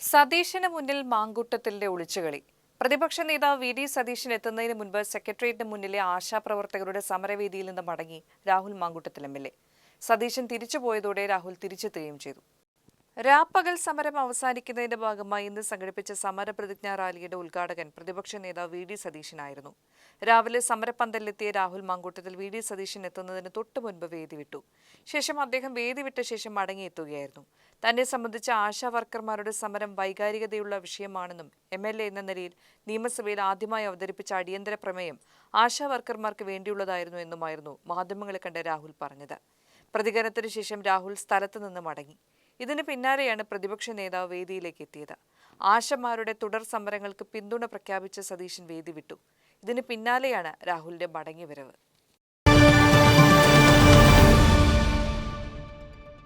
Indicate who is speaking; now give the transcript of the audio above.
Speaker 1: സതീശന് മുന്നിൽ മാങ്കൂട്ടത്തിന്റെ ഒളിച്ചുകളി. പ്രതിപക്ഷ നേതാവ് വി. ഡി. സതീശൻ എത്തുന്നതിന് മുൻപ് സെക്രട്ടേറിയറ്റിന് മുന്നിലെ ആശാപ്രവർത്തകരുടെ സമരവേദിയിൽ നിന്ന് മടങ്ങി Rahul Mankoottathil M. L. A. Satheesan തിരിച്ചുപോയതോടെ Rahul തിരിച്ചെത്തുകയും ചെയ്തു. രാപ്പകൽ സമരം അവസാനിക്കുന്നതിന്റെ ഭാഗമായി ഇന്ന് സംഘടിപ്പിച്ച സമരപ്രതിജ്ഞാ റാലിയുടെ ഉദ്ഘാടകൻ പ്രതിപക്ഷ നേതാവ് വി ഡി സതീശനായിരുന്നു. രാവിലെ സമരപ്പന്തലിലെത്തിയ രാഹുൽ മാങ്കൂട്ടത്തിൽ വി ഡി സതീശൻ എത്തുന്നതിന് തൊട്ടു മുൻപ് വേദി വിട്ടു. ശേഷം അദ്ദേഹം വേദി വിട്ട ശേഷം മടങ്ങിയെത്തുകയായിരുന്നു. തന്നെ സംബന്ധിച്ച ആശാ വർക്കർമാരുടെ സമരം വൈകാരികതയുള്ള വിഷയമാണെന്നും എം എൽ എ എന്ന നിലയിൽ നിയമസഭയിൽ ആദ്യമായി അവതരിപ്പിച്ച അടിയന്തര പ്രമേയം ആശാ വർക്കർമാർക്ക് വേണ്ടിയുള്ളതായിരുന്നു എന്നുമായിരുന്നു മാധ്യമങ്ങളെ കണ്ട രാഹുൽ പറഞ്ഞത്. പ്രതികരണത്തിന് ശേഷം രാഹുൽ സ്ഥലത്ത് നിന്ന് മടങ്ങി. ഇതിന് പിന്നാലെയാണ് പ്രതിപക്ഷ നേതാവ് വേദിയിലേക്ക് എത്തിയത്. ആശമാരുടെ തുടർ സമരങ്ങൾക്ക് പിന്തുണ പ്രഖ്യാപിച്ച സതീശൻ വേദി വിട്ടു. ഇതിന് പിന്നാലെയാണ് രാഹുലിന്റെ മടങ്ങിവരവ്.